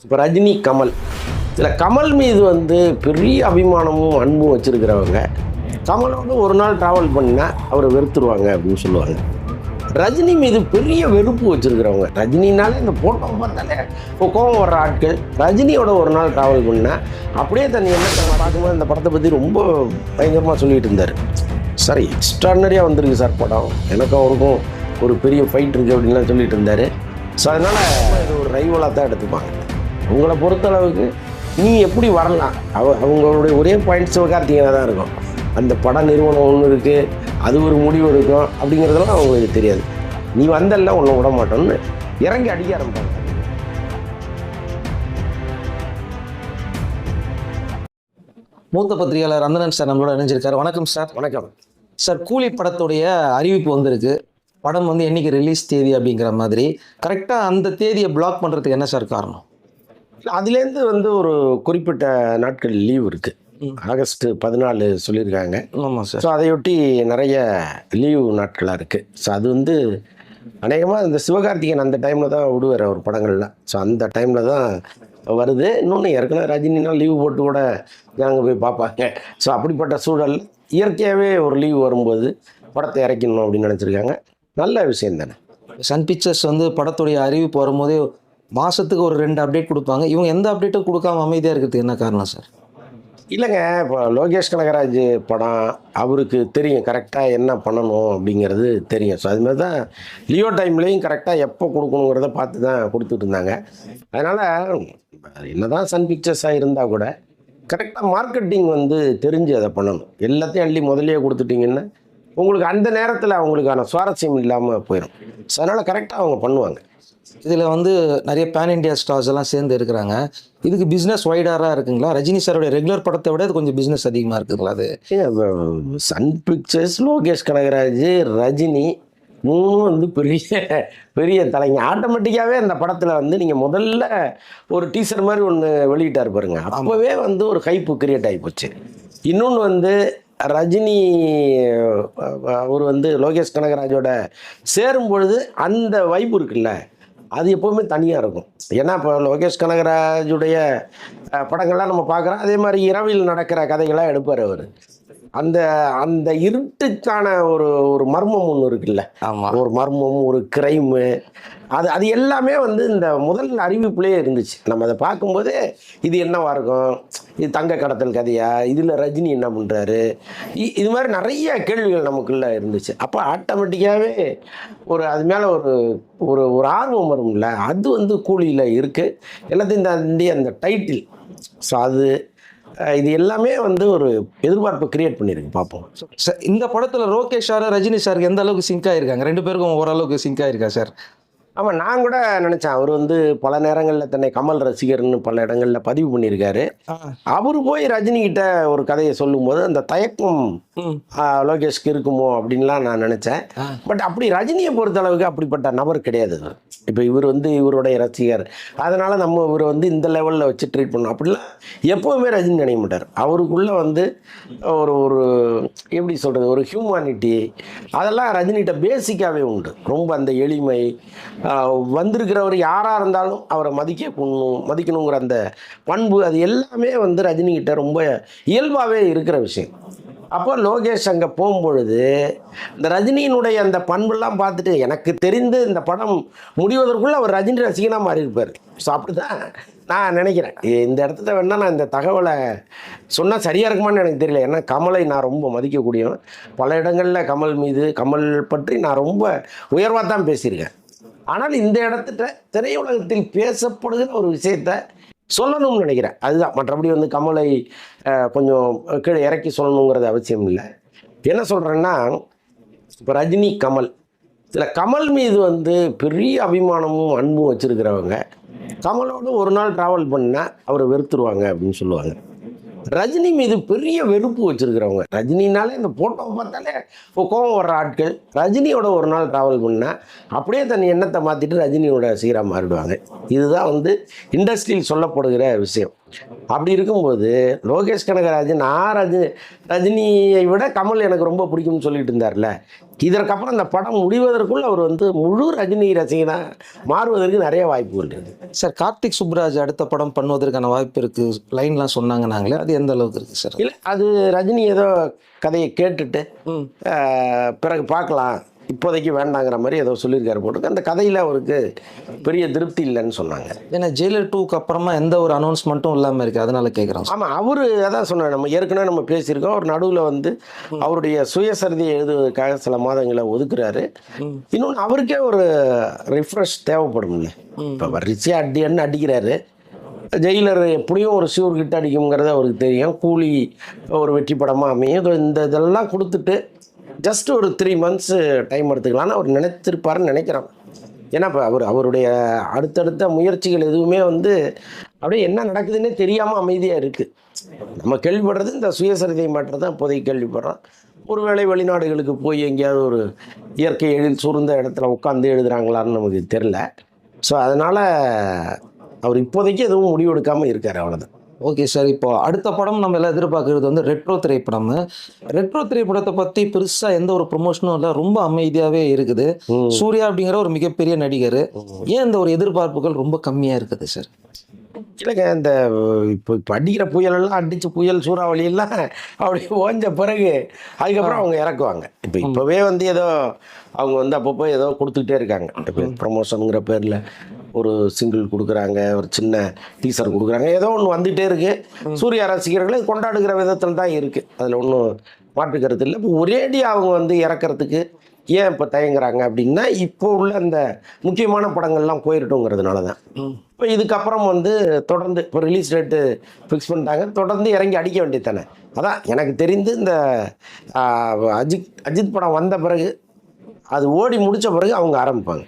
இப்போ ரஜினி கமல். இதில் கமல் மீது வந்து பெரிய அபிமானமும் அன்பும் வச்சுருக்கிறவங்க. கமலோட ஒரு நாள் ட்ராவல் பண்ணால் அவரை வெறுத்துருவாங்க அப்படின்னு சொல்லுவாங்க. ரஜினி மீது பெரிய வெறுப்பு வச்சுருக்கிறவங்க. ரஜினினாலே இந்த போட்டோ பார்த்தாலே இப்போ கோபம் வர்ற ஆட்கள் ரஜினியோட ஒரு நாள் ட்ராவல் பண்ணால் அப்படியே தன் எண்ணத்தை பார்க்கும்போது இந்த படத்தை பற்றி ரொம்ப பயங்கரமாக சொல்லிகிட்டு இருந்தார். சார் எக்ஸ்ட்ரானரியாக வந்திருக்கு சார் படம். எனக்கும் அவருக்கும் ஒரு பெரிய ஃபைட் இருக்குது அப்படின்லாம் சொல்லிட்டு இருந்தார். ஸோ அதனால் இது ஒரு ரைவலாக தான் எடுத்துப்பாங்க. உங்களை பொறுத்தளவுக்கு நீ எப்படி வரலாம்? அவ அவங்களுடைய ஒரே பாயிண்ட் சிவகார்த்திகேயனாக தான் இருக்கும். அந்த பட நிறுவனம் ஒன்று இருக்குது அது ஒரு முடிவு எடுக்கும் அப்படிங்கிறதெல்லாம் அவங்களுக்கு தெரியாது. நீ வந்தல்ல உன்னை விட மாட்டோம்னு இறங்கி அடிக்க ஆரம்பிப்பாங்க. மூத்த பத்திரிகையாளர் அந்தனன் சார் நம்மளோட இணைஞ்சிருக்காரு. வணக்கம் சார். வணக்கம். சார் கூலி படத்துடைய அறிவிப்பு வந்திருக்கு. படம் வந்து என்னைக்கு ரிலீஸ் தேதி அப்படிங்கிற மாதிரி. கரெக்டாக அந்த தேதியை பிளாக் பண்ணுறதுக்கு என்ன சார் காரணம்? அதுலேருந்து வந்து ஒரு குறிப்பிட்ட நாட்கள் லீவ் இருக்குது ஆகஸ்ட் பதினாலு சொல்லியிருக்காங்க. ஆமாம் சார் ஸோ அதையொட்டி நிறைய லீவு நாட்களாக இருக்குது ஸோ அது வந்து அநேகமாக இந்த சிவகார்த்திகேயன் அந்த டைமில் தான் விடுவார் அவர் படங்கள்லாம். ஸோ அந்த டைமில் தான் வருது. இன்னொன்று ஏற்கனவே ரஜினினா லீவு போட்டு கூட ஜனங்க போய் பார்ப்பாங்க. ஸோ அப்படிப்பட்ட சூழல் இயற்கையாகவே ஒரு லீவு வரும்போது படத்தை இறக்கணும் அப்படின்னு நினச்சிருக்காங்க. நல்ல விஷயம் தானே. சன் பிக்சர்ஸ் வந்து படத்துடைய அறிவிப்பு வரும்போதே மாதத்துக்கு ஒரு ரெண்டு அப்டேட் கொடுப்பாங்க. இவங்க எந்த அப்டேட்டும் கொடுக்காம அமைதியாக இருக்கிறதுக்கு என்ன காரணம் சார் இல்லைங்க இப்போ லோகேஷ் கனகராஜ் படம் அவருக்கு தெரியும். கரெக்டாக என்ன பண்ணணும் அப்படிங்கிறது தெரியும். ஸோ அதுமாதிரி தான் லியோ டைம்லேயும் கரெக்டாக எப்போ கொடுக்கணுங்கிறத பார்த்து தான் கொடுத்துட்டு இருந்தாங்க. அதனால் என்னதான் சன் பிக்சர்ஸாக இருந்தால் கூட கரெக்டாக மார்க்கெட்டிங் வந்து தெரிஞ்சு அதை பண்ணணும். எல்லாத்தையும் அள்ளி முதல்லயே கொடுத்துட்டிங்கன்னா உங்களுக்கு அந்த நேரத்தில் அவங்களுக்கான சுவாரஸ்யம் இல்லாமல் போயிடும் ஸோ அதனால் கரெக்டாக அவங்க பண்ணுவாங்க. இதில் வந்து நிறைய பேன் இண்டியா ஸ்டார்ஸ் எல்லாம் சேர்ந்து இருக்கிறாங்க. இதுக்கு பிஸ்னஸ் வைடராக இருக்குங்களா? ரஜினி சாரோட ரெகுலர் படத்தை விட இது கொஞ்சம் பிஸ்னஸ் அதிகமாக இருக்குங்களா அது? சன் பிக்சர்ஸ் லோகேஷ் கனகராஜ் ரஜினி மூணும் வந்து பெரிய பெரிய தலைங்க. ஆட்டோமேட்டிக்காகவே அந்த படத்தில் வந்து நீங்கள் முதல்ல ஒரு டீசர் மாதிரி ஒன்று வெளியிட்டார் பாருங்க. அப்போவே வந்து ஒரு ஹைப்பு கிரியேட் ஆகி போச்சு. இன்னொன்று வந்து ரஜினி அவர் வந்து லோகேஷ் கனகராஜோட சேரும் பொழுது அந்த வைப்பு இருக்குல்ல? அது எப்போவுமே தனியாக இருக்கும். ஏன்னா இப்போ லோகேஷ் கனகராஜுடைய படங்கள்லாம் நம்ம பார்க்குறோம். அதே மாதிரி இரவில் நடக்கிற கதைகளாக எடுப்பார் அவர். அந்த அந்த இருட்டுக்கான ஒரு ஒரு மர்மம் ஒன்று இருக்குல்ல? ஆமாம் ஒரு மர்மம் ஒரு கிரைமு அது அது எல்லாமே வந்து இந்த முதல் அறிவிப்புலேயே இருந்துச்சு. நம்ம அதை பார்க்கும்போதே இது என்னவா இருக்கும் இது தங்க கடத்தல் கதையா? இதில் ரஜினி என்ன பண்ணுறாரு இது மாதிரி நிறைய கேள்விகள் நமக்குள்ள இருந்துச்சு. அப்போ ஆட்டோமேட்டிக்காகவே ஒரு அது மேலே ஒரு ஒரு ஒரு ஆர்வம் வரும்ல? அது வந்து கூலியில் இருக்குது எல்லாத்தையும் தாண்டி அந்த டைட்டில் ஸோ அது இது எல்லாமே வந்து ஒரு எதிர்பார்ப்பை கிரியேட் பண்ணியிருக்கு பார்ப்போம். இந்த படத்தில் ரோகேஷ் சார் ரஜினி சாருக்கு எந்த அளவுக்கு சிங்க் ஆயிருக்காங்க? ரெண்டு பேருக்கும் ஓரளவுக்கு சிங்க் ஆயிருக்கா சார் ஆமாம் நான் கூட நினச்சேன். அவர் வந்து பல நேரங்களில் தன்னை கமல் ரசிகர்னு பல இடங்களில் பதிவு பண்ணியிருக்காரு. அவர் போய் ரஜினி கிட்ட ஒரு கதையை சொல்லும்போது அந்த தயக்கம் லோகேஷ்க்கு இருக்குமோ அப்படின்லாம் நான் நினச்சேன். பட் அப்படி ரஜினியை பொறுத்த அளவுக்கு அப்படிப்பட்ட நபர் கிடையாது இப்போ இவர் வந்து இவருடைய ரசிகர். அதனால் நம்ம இவரை வந்து இந்த லெவலில் வச்சு ட்ரீட் பண்ணோம் அப்படிலாம் எப்போவுமே ரஜினி நினைக்க மாட்டார். அவருக்குள்ளே வந்து ஒரு ஒரு எப்படி சொல்கிறது ஒரு ஹியூமானிட்டி அதெல்லாம் ரஜினிகிட்ட பேசிக்காகவே உண்டு. ரொம்ப அந்த எளிமை வந்திருக்கிறவர் யாராக இருந்தாலும் அவரை மதிக்க மதிக்கணுங்கிற அந்த பண்பு அது எல்லாமே வந்து ரஜினிகிட்ட ரொம்ப இயல்பாகவே இருக்கிற விஷயம். அப்போ லோகேஷ் அங்கே போகும்பொழுது இந்த ரஜினியினுடைய அந்த பண்பெல்லாம் பார்த்துட்டு எனக்கு தெரிந்து இந்த படம் முடிவதற்குள்ள அவர் ரஜினி ரசிகனாக மாறி இருப்பார் ஸோ அப்படி தான் நான் நினைக்கிறேன். இந்த இடத்துல வேணா நான் இந்த தகவலை சொன்னால் சரியாக இருக்குமான்னு எனக்கு தெரியல. ஏன்னா கமலை நான் ரொம்ப மதிக்கக்கூடியவன். பல இடங்களில் கமல் மீது கமல் பற்றி நான் ரொம்ப உயர்வாக தான் பேசியிருக்கேன். ஆனால் இந்த இடத்துல திரையுலகத்தில் பேசப்படுகிற ஒரு விஷயத்தை சொல்லணும்னு நினைக்கிறேன். அதுதான். மற்றபடி வந்து கமலை கொஞ்சம் கீழே இறக்கி சொல்லணுங்கிறது அவசியம் இல்லை. என்ன சொல்கிறேன்னா இப்போ ரஜினி கமல். இதில் கமல் மீது வந்து பெரிய அபிமானமும் அன்பும் வச்சுருக்கிறவங்க. கமலோடு ஒரு நாள் ட்ராவல் பண்ணால் அவரை வெறுத்துருவாங்க அப்படின்னு சொல்லுவாங்க. ரஜினி மீது பெரிய வெறுப்பு வச்சுருக்கிறவங்க. ரஜினினாலே இந்த போட்டோ பார்த்தாலே இப்போ கோவம் வர்ற ஆட்கள். ரஜினியோட ஒரு நாள் ட்ராவல் பண்ணால் அப்படியே தன் எண்ணத்தை மாற்றிட்டு ரஜினியோட சீராக மாறிடுவாங்க. இதுதான் வந்து இண்டஸ்ட்ரியில் சொல்லப்படுகிற விஷயம். அப்படி இருக்கும்போது லோகேஷ் கனகராஜ் நான் ரஜினி ரஜினியை விட கமல் எனக்கு ரொம்ப பிடிக்கும்னு சொல்லிட்டு இருந்தார்ல. இதற்கப்புறம் இந்த படம் முடிவதற்குள் அவர் வந்து முழு ரஜினி ரசிகனாக மாறுவதற்கு நிறைய வாய்ப்புகள் இருக்குது சார் கார்த்திக் சுப்ராஜ் அடுத்த படம் பண்ணுவதற்கான வாய்ப்பு இருக்கு. லைன்லாம் சொன்னாங்க நாங்களே. அது எந்த அளவுக்கு இருக்கு சார்? இல்லை அது ரஜினி ஏதோ கதையை கேட்டுட்டு பிறகு பார்க்கலாம். இப்போதைக்கு வேண்டாங்கிற மாதிரி ஏதோ சொல்லியிருக்காரு போட்டுருக்கு அந்த கதையில் அவருக்கு பெரிய திருப்தி இல்லைன்னு சொன்னாங்க. ஏன்னா ஜெயிலர் டூக்கு அப்புறமா எந்த ஒரு அனௌன்ஸ்மெண்ட்டும் இல்லாமல் இருக்கு. அதனால கேட்குறோம் ஆமாம் அவர் அதான் சொன்னார் நம்ம ஏற்கனவே நம்ம பேசியிருக்கோம். அவர் நடுவில் வந்து அவருடைய சுயசரிதையை எழுதுவதற்காக சில மாதங்களை ஒதுக்குறாரு. இன்னொன்று அவருக்கே ஒரு ரிஃப்ரெஷ் தேவைப்படும்ல. இப்போ வரிசையாக அடி அடின்னு அடிக்கிறாரு? ஜெயிலர் எப்படியும் ஒரு ஷூர் கிட்ட அடிக்குங்கிறது அவருக்கு தெரியும். கூலி ஒரு வெற்றி படமாக அமையும். இந்த இதெல்லாம் கொடுத்துட்டு ஜஸ்ட் ஒரு த்ரீ மந்த்ஸ் டைம் எடுத்துக்கலாம்னு அவர் நினைத்திருப்பாருன்னு நினைக்கிறேன். ஏன்னா இப்போ அவர் அவருடைய அடுத்தடுத்த முயற்சிகள் எதுவுமே வந்து அப்படியே என்ன நடக்குதுன்னே தெரியாமல் அமைதியாக இருக்குது நம்ம கேள்விப்படுறது இந்த சுயசரிதை மாற்றம் தான் இப்போதைக்கு கேள்விப்படுறோம். ஒருவேளை வெளிநாடுகளுக்கு போய் எங்கேயாவது ஒரு இயற்கை எழில் சூழ்ந்த இடத்துல உட்காந்து எழுதுகிறாங்களான்னு நமக்கு தெரில ஸோ அதனால் அவர் இப்போதைக்கு எதுவும் முடிவெடுக்காமல் இருக்கார் அவ்வளோதான் ஓகே சார் இப்போ அடுத்த படம் நம்ம எல்லாம் எதிர்பார்க்கறது வந்து ரெட்ரோ திரைப்படம். ரெட்ரோ திரைப்படத்தை பற்றி பெருசாக எந்த ஒரு ப்ரொமோஷனும் இல்லை ரொம்ப அமைதியாகவே இருக்குது. சூர்யா அப்படிங்கிற ஒரு மிகப்பெரிய நடிகர். ஏன் இந்த ஒரு எதிர்பார்ப்புகள் ரொம்ப கம்மியாக இருக்குது சார் இல்லைங்க இந்த இப்போ இப்போ அடிக்கிற புயலெல்லாம் அடிச்சு புயல் சூறாவளி எல்லாம் அப்படி ஓஞ்ச பிறகு அதுக்கப்புறம் அவங்க இறக்குவாங்க. இப்போ இப்போவே வந்து ஏதோ அவங்க வந்து அப்பப்போ ஏதோ கொடுத்துக்கிட்டே இருக்காங்க. இப்போ ப்ரமோஷனுங்கிற பேரில். ஒரு சிங்கிள் கொடுக்குறாங்க ஒரு சின்ன டீசர் கொடுக்குறாங்க. ஏதோ ஒன்று வந்துகிட்டே இருக்கு. சூர்யா ரசிகர்களை கொண்டாடுகிற விதத்தில் தான் இருக்குது அதில் ஒன்றும் மாற்று கருத்து இல்லை. இப்போ ஒரேடியாக அவங்க வந்து இறக்கறதுக்கு ஏன் இப்போ தயங்குறாங்க அப்படின்னா இப்போ உள்ள அந்த முக்கியமான படங்கள்லாம் போயிட்டோங்கிறதுனால தான். இப்போ இதுக்கப்புறம் வந்து தொடர்ந்து இப்போ ரிலீஸ் டேட்டு ஃபிக்ஸ் பண்ணிட்டாங்க. தொடர்ந்து இறங்கி அடிக்க வேண்டியது தானே அதான் எனக்கு தெரிந்து இந்த அஜித் அஜித் படம் வந்த பிறகு அது ஓடி முடிச்ச பிறகு அவங்க ஆரம்பிப்பாங்க.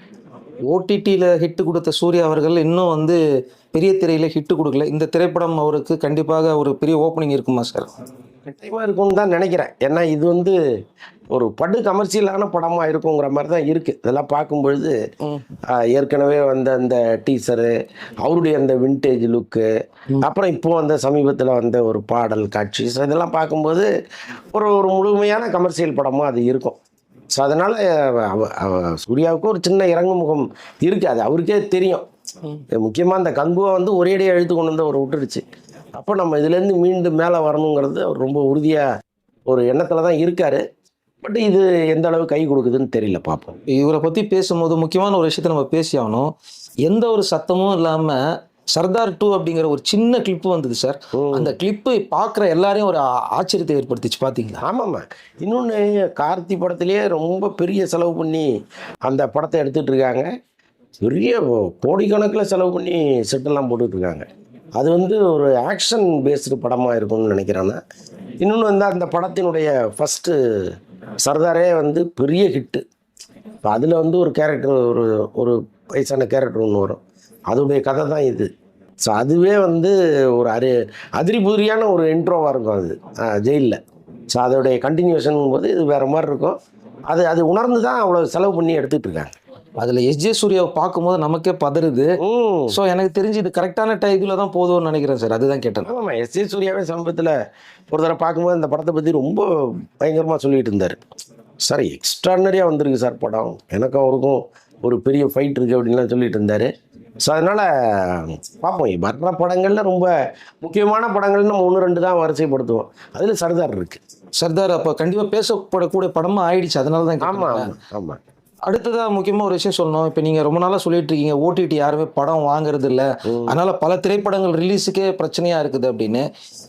ஓடிடியில் ஹிட் கொடுத்த சூர்யா அவர்கள் இன்னும் வந்து பெரிய திரையில் ஹிட் கொடுக்கல. இந்த திரைப்படம் அவருக்கு கண்டிப்பாக ஒரு பெரிய ஓப்பனிங் இருக்குமா சார் கட்டாயமாக இருக்கும்னு தான் நினைக்கிறேன். ஏன்னா இது வந்து ஒரு படு கமர்ஷியலான படமாக இருக்குங்கிற மாதிரி தான் இருக்குது இதெல்லாம் பார்க்கும்பொழுது ஏற்கனவே வந்த அந்த டீசரு அவருடைய அந்த விண்டேஜ் லுக்கு அப்புறம் இப்போ வந்த சமீபத்தில் வந்த ஒரு பாடல் காட்சி. இதெல்லாம் பார்க்கும்போது ஒரு ஒரு முழுமையான கமர்ஷியல் படமாக அது இருக்கும். ஸோ அதனால் சூர்யாவுக்கு ஒரு சின்ன இறங்கு முகம் இருக்குது அது அவருக்கே தெரியும். முக்கியமாக அந்த கங்குவை வந்து ஒரேடியாக எழுத்து கொண்டு வந்து அவர் விட்டுருச்சு. அப்போ நம்ம இதுலேருந்து மீண்டும் மேலே வரணுங்கிறது அவர் ரொம்ப உறுதியாக ஒரு எண்ணத்தில் தான் இருக்கார். பட் இது எந்த அளவு கை கொடுக்குதுன்னு தெரியல பார்ப்போம். இவரை பற்றி பேசும்போது முக்கியமான ஒரு விஷயத்தை நம்ம பேசி ஆகணும் எந்த ஒரு சத்தமும் இல்லாமல் சர்தார் டூ அப்படிங்கிற ஒரு சின்ன கிளிப்பு வந்தது சார் அந்த கிளிப்பு பார்க்குற எல்லாரையும் ஒரு ஆச்சரியத்தை ஏற்படுத்திச்சு பார்த்தீங்களா ஆமாம்மா. இன்னொன்று கார்த்தி படத்திலேயே ரொம்ப பெரிய செலவு பண்ணி அந்த படத்தை எடுத்துட்டு இருக்காங்க. பெரிய கோடிக்கணக்கில் செலவு பண்ணி செட்டெல்லாம் போட்டுட்டு இருக்காங்க. அது வந்து ஒரு ஆக்ஷன் பேஸ்டு படமாக இருக்கும்னு நினைக்கிறேன்னா இன்னொன்று வந்து அந்த படத்தினுடைய ஃபஸ்ட்டு சர்தாரே வந்து பெரிய ஹிட்டு இப்போ அதில் வந்து ஒரு கேரக்டர் ஒரு ஒரு வயசான கேரக்டர் ஒன்று வரும். அதோடைய கதை தான் இது. ஸோ அதுவே வந்து ஒரு அரி அதிரிபுதிரியான ஒரு இன்ட்ரோவாக இருக்கும் அது. ஜெயிலில். ஸோ அதோடைய கண்டினியூஷன் போது இது வேறு மாதிரி இருக்கும். அது அது உணர்ந்து தான் அவ்வளோ செலவு பண்ணி எடுத்துகிட்டு இருக்காங்க. அதில் எஸ்ஜே சூர்யாவை பார்க்கும்போது நமக்கே பதறுது. ஸோ எனக்கு தெரிஞ்சு இது கரெக்டான டைத்தில் தான் போதும்னு நினைக்கிறேன் சார். அதுதான் கேட்டேன். ஆமாம். எஸ் ஏ சூர்யாவே சமீபத்தில் ஒரு தடவை பார்க்கும்போது இந்த படத்தை பற்றி ரொம்ப பயங்கரமாக சொல்லிட்டு இருந்தார். சார் எக்ஸ்ட்ரானரியாக வந்திருக்கு சார் படம். எனக்கும் அவருக்கும் ஒரு பெரிய ஃபைட் இருக்குது அப்படின்லாம் சொல்லிட்டு இருந்தார். ஸோ அதனால் பார்ப்போம் வர்ற படங்களில் ரொம்ப முக்கியமான படங்கள் நம்ம ஒன்று ரெண்டு தான் வரிசைப்படுத்துவோம். அதில் சர்தார் இருக்குது சர்தார் அப்போ கண்டிப்பாக பேசப்படக்கூடிய படமாக ஆயிடுச்சு. அதனால தான் ஆமாம். ஆமாம் ஆமாம் அடுத்ததாக முக்கியமாக ஒரு விஷயம் சொல்லணும். இப்போ நீங்கள் ரொம்ப நாளாக சொல்லிட்டு இருக்கீங்க ஓடிடி யாருமே படம் வாங்குறது இல்லை அதனால பல திரைப்படங்கள் ரிலீஸுக்கே பிரச்சனையாக இருக்குது அப்படின்னு.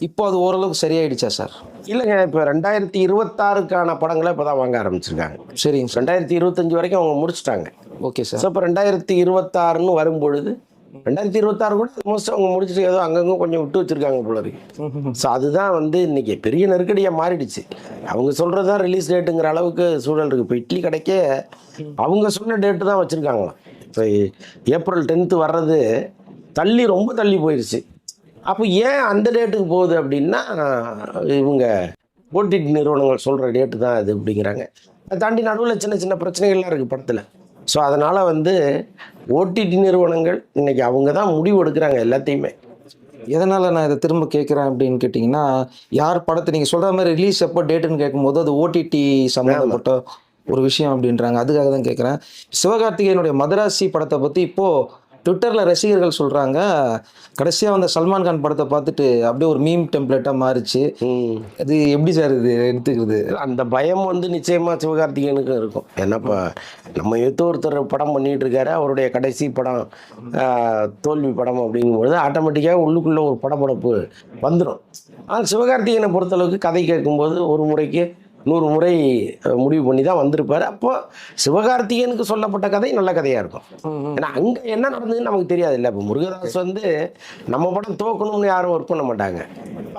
இப்போ அது ஓரளவுக்கு சரியாயிடுச்சா சார் இல்லைங்க இப்போ ரெண்டாயிரத்தி இருபத்தாறுக்கான படங்களை இப்போ தான் வாங்க ஆரம்பிச்சிருக்காங்க. சரிங்க சார் ரெண்டாயிரத்தி இருபத்தஞ்சு வரைக்கும் அவங்க முடிச்சிட்டாங்க. ஓகே சார் இப்போ ரெண்டாயிரத்தி இருபத்தாறுன்னு வரும்பொழுது ரெண்டாயிரத்தி இருபத்தாறு கூட மோஸ்ட் அவங்க முடிச்சுட்டு ஏதோ அங்கங்கே கொஞ்சம் விட்டு வச்சிருக்காங்க போல இருக்கு. ஸோ அதுதான் வந்து இன்னைக்கு பெரிய நெருக்கடியாக மாறிடுச்சு. அவங்க சொல்கிறது தான் ரிலீஸ் டேட்டுங்கிற அளவுக்கு சூழல் இருக்குது இப்போ இட்லி கடைக்கே அவங்க சொன்ன டேட்டு தான் வச்சுருக்காங்களாம். இப்போ ஏப்ரல் டென்த்து வர்றது தள்ளி ரொம்ப தள்ளி போயிடுச்சு அப்போ ஏன் அந்த டேட்டுக்கு போகுது அப்படின்னா இவங்க ஓடிடி நிறுவனங்கள் சொல்கிற டேட்டு தான் அது அப்படிங்கிறாங்க. அதை தாண்டி நடுவில் சின்ன சின்ன பிரச்சனைகள்லாம் இருக்குது படத்தில். ஸோ அதனால் வந்து ஓடிடி நிறுவனங்கள் இன்னைக்கு அவங்க தான் முடிவு எடுக்கிறாங்க எல்லாத்தையுமே. எதனால் நான் இதை திரும்ப கேட்குறேன் அப்படின்னு கேட்டிங்கன்னா யார் படத்தை நீங்கள் சொல்கிற மாதிரி ரிலீஸ் எப்போ டேட்டுன்னு கேட்கும்போது அது ஓடிடி சம்மந்தப்பட்ட ஒரு விஷயம் அப்படின்றாங்க. அதுக்காக தான் கேட்குறேன். சிவகார்த்திகேயனுடைய மதராசி படத்தை பற்றி இப்போது ட்விட்டரில் ரசிகர்கள் சொல்கிறாங்க கடைசியாக வந்த சல்மான் கான் படத்தை பார்த்துட்டு அப்படியே ஒரு மீம் டெம்ப்ளேட்டாக மாறிச்சு. அது எப்படி சார் இது எடுத்துக்கிறது? அந்த பயம் வந்து நிச்சயமா சிவகார்த்திகேயனுக்கும் இருக்கும். ஏன்னாப்பா நம்ம எத்தோ ஒருத்தர் படம் பண்ணிட்டு இருக்காரு அவருடைய கடைசி படம் தோல்வி படம் அப்படிங்கும்பொழுது ஆட்டோமேட்டிக்காக உள்ளுக்குள்ள ஒரு படபடப்பு வந்துடும் ஆனால் சிவகார்த்திகேயனை பொறுத்தளவுக்கு கதை கேட்கும்போது ஒரு முறைக்கு நூறு முறை முடிவு பண்ணி தான் வந்திருப்பார். அப்போ சிவகார்த்திகேயனுக்கு சொல்லப்பட்ட கதை நல்ல கதையாக இருக்கும். ஏன்னா அங்கே என்ன நடந்ததுன்னு நமக்கு தெரியாது இல்லை. இப்போ முருகதாஸ் வந்து நம்ம படம் தோக்கணும்னு யாரும் ஒர்க் பண்ண மாட்டாங்க.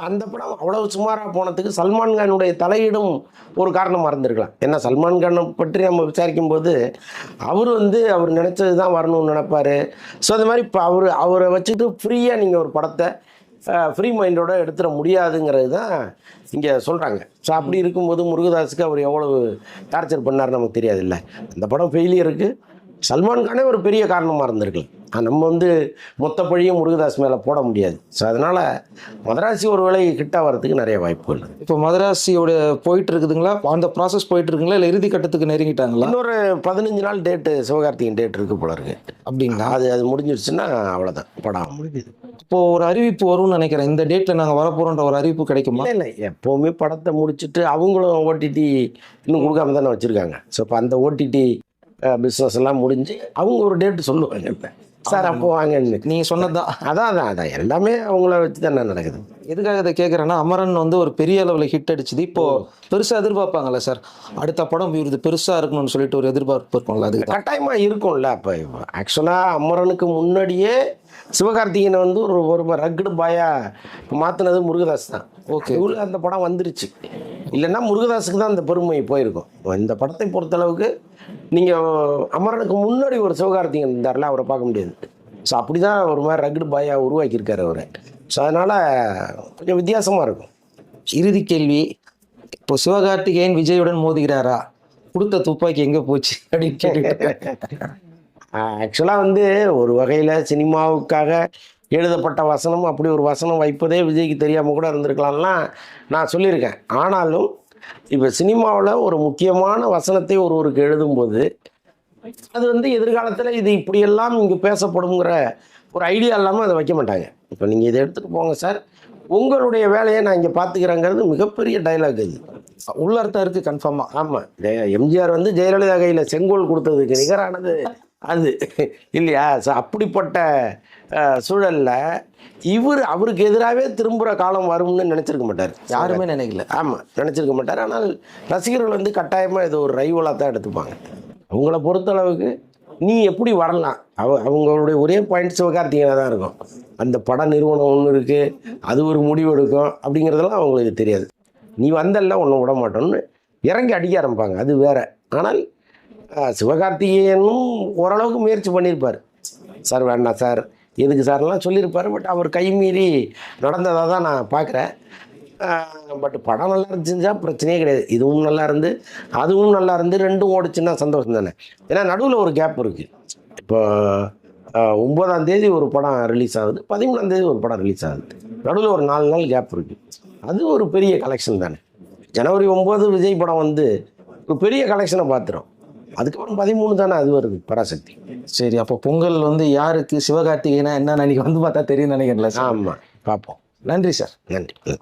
அந்த படம் அவ்வளவு சுமாராக போனதுக்கு சல்மான் கானுடைய தலையீடும் ஒரு காரணமாக இருந்திருக்கலாம். ஏன்னா சல்மான் கானை பற்றி நம்ம விசாரிக்கும் போது அவர் வந்து அவர் நினச்சது தான் வரணும்னு நினைப்பாரு. ஸோ அந்த மாதிரி இப்போ அவர் அவரை வச்சுட்டு ஃப்ரீயாக நீங்கள் ஒரு படத்தை ஃப்ரீ மைண்டோட எடுத்துட முடியாதுங்கிறது தான் இங்கே சொல்கிறாங்க ஸோ அப்படி இருக்கும்போது முருகதாஸுக்கு அவர் எவ்வளவு டார்ச்சர் பண்ணார் நமக்கு தெரியாது இல்லை அந்த படம் ஃபெயிலியருக்கு சல்மான் கானே ஒரு பெரிய காரணமாக இருந்திருக்கலாம். நம்ம வந்து மொத்த பழியும் முருகதாஸ் மேலே போட முடியாது. ஸோ அதனால் மதராசி ஒரு வேளை கிட்ட வரதுக்கு நிறைய வாய்ப்புகள் இருக்கு. இப்போ மதராசியோட போயிட்டு இருக்குதுங்களா? அந்த ப்ராசஸ் போயிட்டு இருக்குங்களா? இல்லை இறுதி கட்டத்துக்கு நெருங்கிட்டாங்களா? இன்னொரு பதினஞ்சு நாள் டேட்டு சிவகார்த்திகேயன் டேட் இருக்கு போல இருக்கு. அப்படிங்களா? அது அது முடிஞ்சிருச்சுன்னா அவ்வளோதான் படம் முடிஞ்சுது. இப்போ ஒரு அறிவிப்பு வரும்னு நினைக்கிறேன். இந்த டேட்ல நாங்கள் வரப்போறோன்ற ஒரு அறிவிப்பு கிடைக்குமா? இல்லை இல்லை. எப்போவுமே படத்தை முடிச்சுட்டு அவங்களும் ஓடிடி இன்னும் கொடுக்காம தானே வச்சுருக்காங்க. ஸோ இப்போ அந்த ஓடிடி பிஸ்னஸ் எல்லாம் முடிஞ்சு அவங்க ஒரு டேட் சொல்லுவாங்க இப்போ. சார் அப்போ வாங்கன்னு நீங்க சொன்னதுதான். அதான் அதான் அதான். எல்லாமே அவங்கள வச்சு தானே நடக்குது. எதுக்காக இதை கேட்குறேன்னா அமரன் வந்து ஒரு பெரிய அளவில் ஹிட் அடிச்சுது. இப்போ பெருசா எதிர்பார்ப்பாங்கல்ல சார்? அடுத்த படம் இது பெருசா இருக்கணும்னு சொல்லிட்டு ஒரு எதிர்பார்ப்பு இருக்கும்ல தான். கட்டாயமாக இருக்கும்ல அப்போ ஆக்சுவலாக அமரனுக்கு முன்னாடியே சிவகார்த்திகேயனை வந்து ஒரு ஒரு ரக்குடு பாயா மாற்றினது முருகதாஸ் தான். இவ்வளோ அந்த படம் வந்துருச்சு. இல்லைன்னா முருகதாஸுக்கு தான் அந்த பெருமை போயிருக்கும். இந்த படத்தை பொறுத்தளவுக்கு நீங்கள் அமரனுக்கு முன்னாடி ஒரு சிவகார்த்திகேயன் இருந்தார்ல அவரை பார்க்க முடியாது. ஸோ அப்படி தான் ஒரு மாதிரி ரக்குடு பாயா உருவாக்கியிருக்காரு அவரை. ஸோ அதனால் கொஞ்சம் வித்தியாசமாக இருக்கும். இறுதி கேள்வி இப்போ சிவகார்த்திகேயன் விஜயுடன் மோதுகிறாரா? கொடுத்த துப்பாக்கி எங்க போச்சு அப்படின்னு கேட்டு ஆக்சுவலாக வந்து ஒரு வகையில் சினிமாவுக்காக எழுதப்பட்ட வசனம் அப்படி ஒரு வசனம் வைப்பதே விஜய்க்கு தெரியாமல் கூட இருந்திருக்கலாம்லாம் நான் சொல்லியிருக்கேன். ஆனாலும் இப்போ சினிமாவில் ஒரு முக்கியமான வசனத்தை ஒருவருக்கு எழுதும்போது அது வந்து எதிர்காலத்தில் இது இப்படியெல்லாம் இங்கே பேசப்படுங்கிற ஒரு ஐடியா இல்லாமல் அதை வைக்க மாட்டாங்க. இப்போ நீங்கள் இதை எடுத்துகிட்டு போங்க சார். உங்களுடைய வேலையை நான் இங்கே பார்த்துக்கிறேங்கிறது மிகப்பெரிய டைலாக் இது. உள்ளர்த்தம் இருக்குது கன்ஃபார்மாக ஆமாம் எம்ஜிஆர் வந்து ஜெயலலிதா கையில் செங்கோல் கொடுத்ததுக்கு நிகரானது அது. இல்லையா? ஸோ அப்படிப்பட்ட சூழல்ல இவர் அவருக்கு எதிராகவே திரும்புகிற காலம் வரும்னு நினச்சிருக்க மாட்டார். யாருமே நினைக்கல. ஆமாம் நினச்சிருக்க மாட்டார். ஆனால் ரசிகர்கள் வந்து கட்டாயமாக இது ஒரு ரைவலாக தான் எடுத்துப்பாங்க. அவங்கள பொறுத்தளவுக்கு நீ எப்படி வரலாம்? அவ அவங்களுடைய ஒரே பாயிண்ட் சிவகார்த்திகேயனாக தான் இருக்கும். அந்த பட நிறுவனம் ஒன்று இருக்குது அது ஒரு முடிவு எடுக்கும் அப்படிங்கிறதெல்லாம் அவங்களுக்கு தெரியாது. நீ வந்தல்ல ஒன்றும் விட மாட்டோம்னு இறங்கி அடிக்க ஆரம்பிப்பாங்க. அது வேற. ஆனால் சிவகார்த்திகேயனும் ஓரளவுக்கு முயற்சி பண்ணியிருப்பார். சார் வேண்டாம் சார். எதுக்கு சார்லாம் சொல்லியிருப்பார் பட் அவர் கைமீறி நடந்ததாக தான் நான் பார்க்குறேன். பட் படம் நல்லா இருந்துச்சுன்னா பிரச்சனையே கிடையாது. இதுவும் நல்லா இருந்து அதுவும் நல்லா இருந்து ரெண்டும் ஓடிச்சுன்னா சந்தோஷம் தானே. ஏன்னா நடுவில் ஒரு கேப் இருக்குது இப்போ ஒம்பதாம் தேதி ஒரு படம் ரிலீஸ் ஆகுது பதிமூணாம் தேதி ஒரு படம் ரிலீஸ் ஆகுது. நடுவில் ஒரு நாலு நாள் கேப் இருக்குது அது ஒரு பெரிய கலெக்ஷன் தானே. ஜனவரி ஒம்பது விஜய் படம் வந்து ஒரு பெரிய கலெக்ஷனை பார்த்துரும் அதுக்கப்புறம் பதிமூணு தானே அது வருது பராசக்தி. சரி அப்போ பொங்கல் வந்து யாருக்கு? சிவகார்த்திகேயனா என்ன அன்னைக்கு வந்து பார்த்தா தெரியும் நினைக்கிறேன்ல சார். ஆமாம் பார்ப்போம். நன்றி சார். நன்றி.